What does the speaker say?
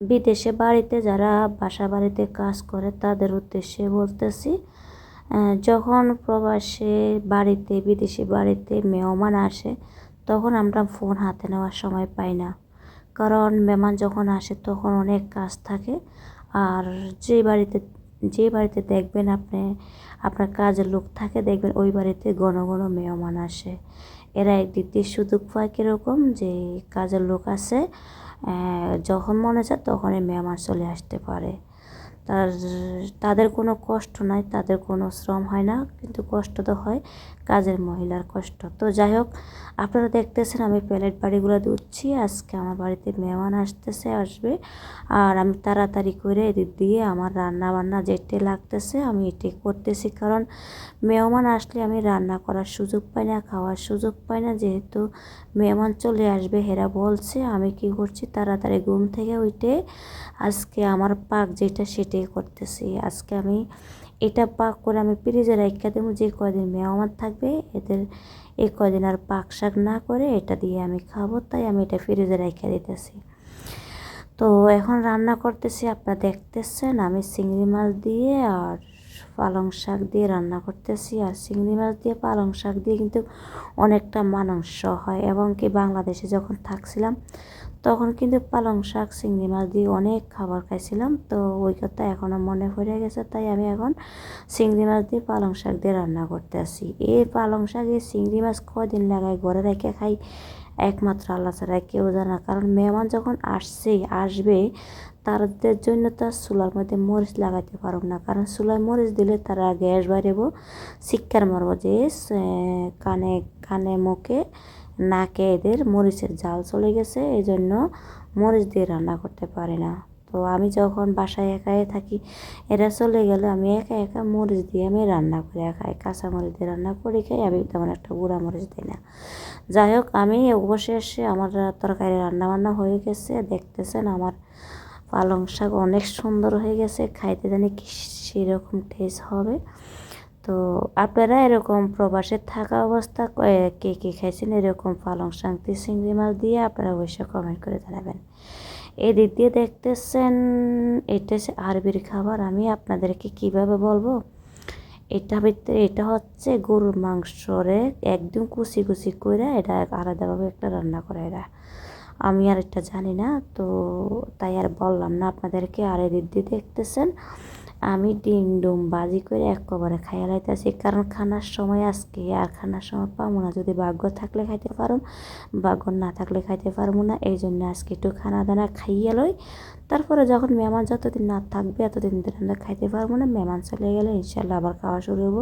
বিদেশে বাড়িতে যারা বাসা বাড়িতে কাজ করে তাদের উদ্দেশ্যে বলতেছি যখন প্রবাসে বাড়িতে, বিদেশি বাড়িতে মেহমান আসে, তখন আমরা ফোন হাতে নেওয়ার সময় পাই না। কারণ মেহমান যখন আসে তখন অনেক কাজ থাকে। আর যে বাড়িতে যে বাড়িতে দেখবেন আপনি, আপনার কাজের লোক থাকে, দেখবেন ওই বাড়িতে ঘন ঘন মেহমান আসে। এরা একদিক দিয়ে সুযোগ পায় কীরকম যে কাজের লোক আছে যখন মনে চায় তখনই মেহমান চলে আসতে পারে। তার, তাদের কোনো কষ্ট নাই, তাদের কোনো শ্রম হয় না, কিন্তু কষ্ট তো হয় কাজের মহিলার কষ্ট। তো যাই হোক, আপনারা দেখতেছেন আমি প্যালেট বাড়িগুলো ধুচ্ছি, আজকে আমার বাড়িতে মেহমান আসতেছে, আসবে, আর আমি তাড়াতাড়ি করে এদিক দিয়ে আমার রান্না বান্না যেটা লাগতেছে, আমি এটি করতেছি, কারণ মেহমান আসলে আমি রান্না করার সুযোগ পাই না, খাওয়ার সুযোগ পাই না, যেহেতু মেহমান চলে আসবে, হেরা বলছে, আমি কি করছি, তাড়াতাড়ি ঘুম থেকে উঠে আজকে আমার পাক যেটা সেটাই করতেছি। আজকে আমি এটা পাক করে আমি ফ্রিজে রাখা দেবো, যে কদিন মেহমান থাকবে, এদের এই কদিন আর পাক শাক না করে এটা দিয়ে আমি খাব, তাই আমি এটা ফ্রিজে রেখে দিতেছি। তো এখন রান্না করতেছি, আপনারা দেখতেছেন, আমি চিংড়ি মাছ দিয়ে আর পালং শাক দিয়ে রান্না করতেছি। আর চিংড়ি মাছ দিয়ে পালং শাক দিয়ে কিন্তু অনেকটা মানাংশ হয়। এবং কি বাংলাদেশে যখন থাকছিলাম তখন কিন্তু পালং শাক, চিংড়ি মাছ দিয়ে অনেক খাবার খাইছিলাম। তো ওই কথা এখনও মনে পড়ে গেছে, তাই আমি এখন চিংড়ি মাছ দিয়ে পালং শাক দিয়ে রান্না করতে আসি। এই পালং শাক, এই চিংড়ি মাছ কদিন লাগাই ঘরে রেখে খাই, একমাত্র আল্লাহ ছাড়া কেউ জানে না। কারণ মেহমান যখন আসছে, আসবে, তাদের জন্য তার চুলার মধ্যে মরিচ লাগাতে পারব না। কারণ চুলায় মরিচ দিলে তারা গ্যাস বাড়িব শিক্ষার মারব যে কানে কানে মুখে নাকে এদের মরিচের জাল চলে গেছে এই জন্য মরিচ দিয়ে রান্না করতে পারি না। তো আমি যখন বাসায় একাই থাকি, এরা চলে গেলে, আমি একা একা মরিচ দিয়ে আমি রান্না করে খাই কাঁচা মরিচ দিয়ে রান্না করে, খাই, আমি তেমন একটা গুঁড়া মরিচ দিই না। যাই হোক, আমি অবশেষে আমার তরকারি রান্না বান্না হয়ে গেছে, দেখতেছেন আমার পালং শাক অনেক সুন্দর হয়ে গেছে, খাইতে জানি কি সেরকম টেস্ট হবে। তো আপনারা এরকম প্রবাসে থাকা অবস্থা কে কে খাইছেন? এরকম পালং দিয়ে, চিংড়ি মাছ দিয়ে আপনারা অবশ্যই কমেন্ট করে জানাবেন। এদিক দিয়ে দেখতেছেন, এটা হচ্ছে আরবির খাবার। আমি আপনাদেরকে কীভাবে বলব? এটা ভিতরে, এটা হচ্ছে গরুর মাংসরে একদম কুচি কুচি করে এটা আলাদাভাবে একটা রান্না করে এরা। আমি আর এটা জানি না, তো তাই আর বললাম না আপনাদেরকে। আর এদিক দিয়ে দেখতেছেন আমি ডিম, ডুম বাজি করে এক কবারে খাইয়া লাইতেছি। কারণ খানার সময় আজকে আর খানার সময় পাবো না। যদি ভাগ্য থাকলে খাইতে পারো ভাগ্য না থাকলে খাইতে পারব না। এই জন্য আজকে একটু খানা দানা খাইয়ে লই। তারপরে যখন মেহমান যতদিন না থাকবে, এতদিন আমরা খাইতে পারব না। মেহমান চলে গেলে ইনশাল্লাহ আবার খাওয়া শুরু হব